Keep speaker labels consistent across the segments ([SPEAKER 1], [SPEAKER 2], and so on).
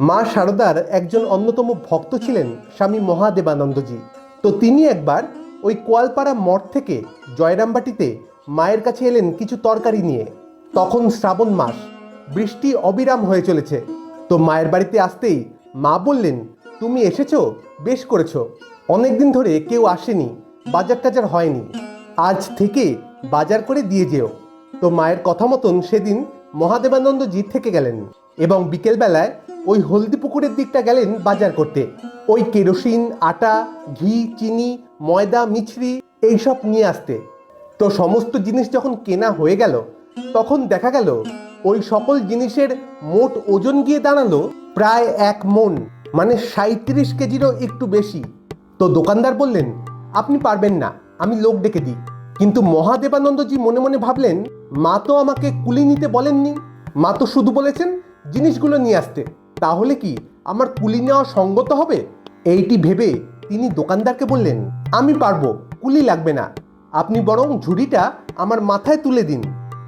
[SPEAKER 1] মা শারদার একজন অন্যতম ভক্ত ছিলেন স্বামী মহাদেবানন্দজি। তো তিনি একবার ওই কোয়ালপাড়া মঠ থেকে জয়রামবাটিতে মায়ের কাছে এলেন কিছু তরকারি নিয়ে। তখন শ্রাবণ মাস, বৃষ্টি অবিরাম হয়ে চলেছে। তো মায়ের বাড়িতে আসতেই মা বললেন, তুমি এসেছ? বেশ করেছ। অনেকদিন ধরে কেউ আসেনি, বাজার টাজার হয়নি। আজ থেকে বাজার করে দিয়ে যেও। তো মায়ের কথা মতন সেদিন মহাদেবানন্দ জিত থেকে গেলেন এবং বিকেলবেলায় ওই হলদি পুকুরের দিকটা গেলেন বাজার করতে। ওই কেরোসিন, আটা, ঘি, চিনি, ময়দা, মিছরি, এইসব নিয়ে আসতে। তো সমস্ত জিনিস যখন কেনা হয়ে গেল, তখন দেখা গেল ওই সকল জিনিসের মোট ওজন গিয়ে দাঁড়াল প্রায় এক মন মানে সাঁত্রিশ কেজিরও একটু বেশি। তো দোকানদার বললেন, আপনি পারবেন না, আমি লোক ডেকে দিই। কিন্তু মহাদেবানন্দজি মনে মনে ভাবলেন, মা তো আমাকে কুলি নিতে বলেননি। মা তো শুধু বলেছেন জিনিসগুলো নিয়ে আসতে। তাহলে কি আমার কুলি নেওয়া সঙ্গত হবে? এইটি ভেবে তিনি দোকানদারকে বললেন, আমি পারব, কুলি লাগবে না। আপনি বরং ঝুড়িটা আমার মাথায় তুলে দিন।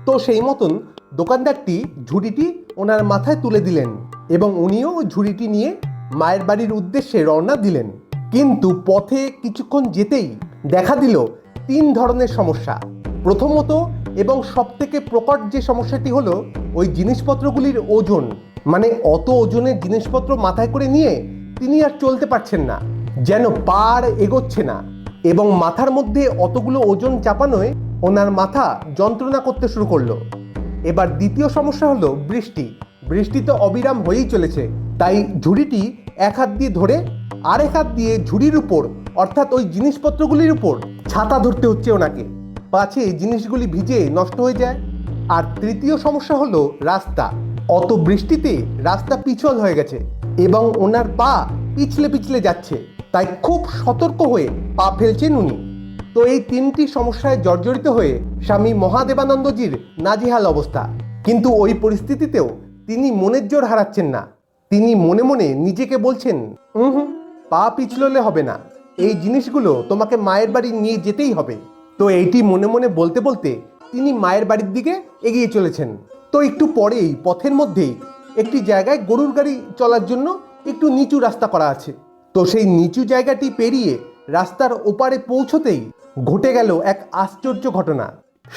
[SPEAKER 1] তো সেই মতন দোকানদারটি ঝুড়িটি ওনার মাথায় তুলে দিলেন এবং উনিও ঝুড়িটি নিয়ে মায়ের বাড়ির উদ্দেশ্যে রওনা দিলেন। কিন্তু পথে কিছুক্ষণ যেতেই দেখা দিল তিন ধরনের সমস্যা। প্রথমত এবং সবথেকে প্রকট যে সমস্যাটি হলো, ওই জিনিসপত্রগুলির ওজন। মানে অত ওজনের জিনিসপত্র মাথায় করে নিয়ে তিনি আর চলতে পারছেন না, যেন পার এগোচ্ছে না। এবং মাথার মধ্যে অতগুলো ওজন চাপানোয় ওনার মাথা যন্ত্রণা করতে শুরু করল। এবার দ্বিতীয় সমস্যা হলো বৃষ্টি। বৃষ্টি তো অবিরাম হয়েই চলেছে। তাই ঝুড়িটি এক হাত দিয়ে ধরে আরেক হাত দিয়ে ঝুড়ির উপর, অর্থাৎ ওই জিনিসপত্রগুলির উপর ছাতা ধরতে হচ্ছে ওনাকে। পাছে জিনিসগুলি ভিজে নষ্ট হয়ে যায়। আর তৃতীয় সমস্যা হলো রাস্তা। অত বৃষ্টিতে রাস্তা পিছল হয়ে গেছে এবং ওনার পা পিছলে পিছলে যাচ্ছে। তাই খুব সতর্ক হয়ে পা ফেলছেন উনি। তো এই তিনটি সমস্যায় জর্জরিত হয়ে স্বামী মহাদেবানন্দজির নাজেহাল অবস্থা। কিন্তু ওই পরিস্থিতিতেও তিনি মনের জোর হারাচ্ছেন না। তিনি মনে মনে নিজেকে বলছেন হুম, পা পিছললে হবে না। এই জিনিসগুলো তোমাকে মায়ের বাড়ি নিয়ে যেতেই হবে। তো এইটি মনে মনে বলতে বলতে তিনি মায়ের বাড়ির দিকে এগিয়ে চলেছেন। তো একটু পরেই, পথের মধ্যেই একটি জায়গায় গরুর গাড়ি চলার জন্য একটু নিচু রাস্তা করা আছে। তো সেই নিচু জায়গাটি পেরিয়ে রাস্তার ওপারে পৌঁছতেই ঘটে গেল এক আশ্চর্য ঘটনা।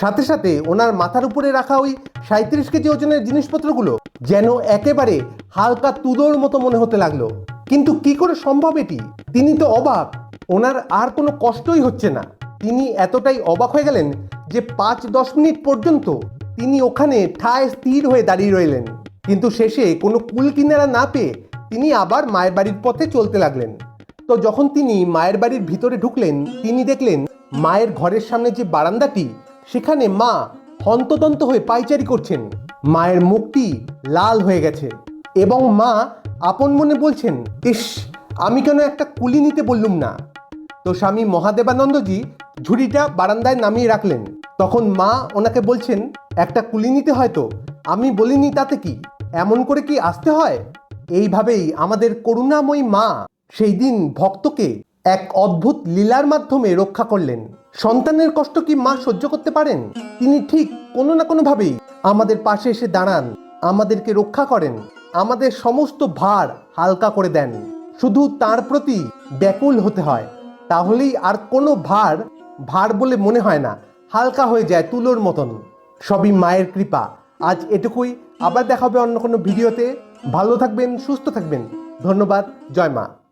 [SPEAKER 1] সাথে সাথে ওনার মাথার উপরে রাখা ওই সাঁত্রিশ কেজি ওজনের জিনিসপত্রগুলো যেন একেবারে হালকা তুলোর মতো মনে হতে লাগল। কিন্তু কি করে সম্ভব এটি? তিনি তো অবাক। ওনার আর কোনো কষ্টই হচ্ছে না। তিনি এতটাই অবাক হয়ে গেলেন যে পাঁচ দশ মিনিট পর্যন্ত তিনি ওখানে ঠায় স্থির হয়ে দাঁড়িয়ে রইলেন। কিন্তু শেষে কোনো কুল কিনারা না পেয়ে তিনি আবার মায়ের বাড়ির পথে চলতে লাগলেন। তো যখন তিনি মায়ের বাড়ির ভিতরে ঢুকলেন, তিনি দেখলেন মায়ের ঘরের সামনে যে বারান্দাটি, সেখানে মা হন্তদন্ত হয়ে পাইচারি করছেন। মায়ের মুখটি লাল হয়ে গেছে এবং মা আপন মনে বলছেন, ইস, আমি কেন একটা কুলি নিতে বললুম না? তো স্বামী মহাদেবানন্দজি ঝুড়িটা বারান্দায় নামিয়ে রাখলেন। তখন মা ওনাকে বলছেন, একটা কুলি নিতে হয়তো। আমি বলিনি তাতে কি? এমন করে কি আসতে হয়? এইভাবেই আমাদের করুণাময়ী মা সেই দিন ভক্তকে এক অদ্ভুত লীলার মাধ্যমে রক্ষা করলেন। সন্তানের কষ্ট কি মা সহ্য করতে পারেন? তিনি ঠিক কোনো না কোনোভাবেই আমাদের পাশে এসে দাঁড়ান, আমাদেরকে রক্ষা করেন, আমাদের সমস্ত ভার হালকা করে দেন। শুধু তার প্রতি ব্যাকুল হতে হয়। তাহলেই আর কোনো ভার ভার বলে মনে হয় না। হালকা হয়ে যায় তুলোর মতন। সবই মায়ের কৃপা। আজ এটুকুই। আবার দেখা হবে অন্য কোনো ভিডিওতে। ভালো থাকবেন, সুস্থ থাকবেন। ধন্যবাদ। জয় মা।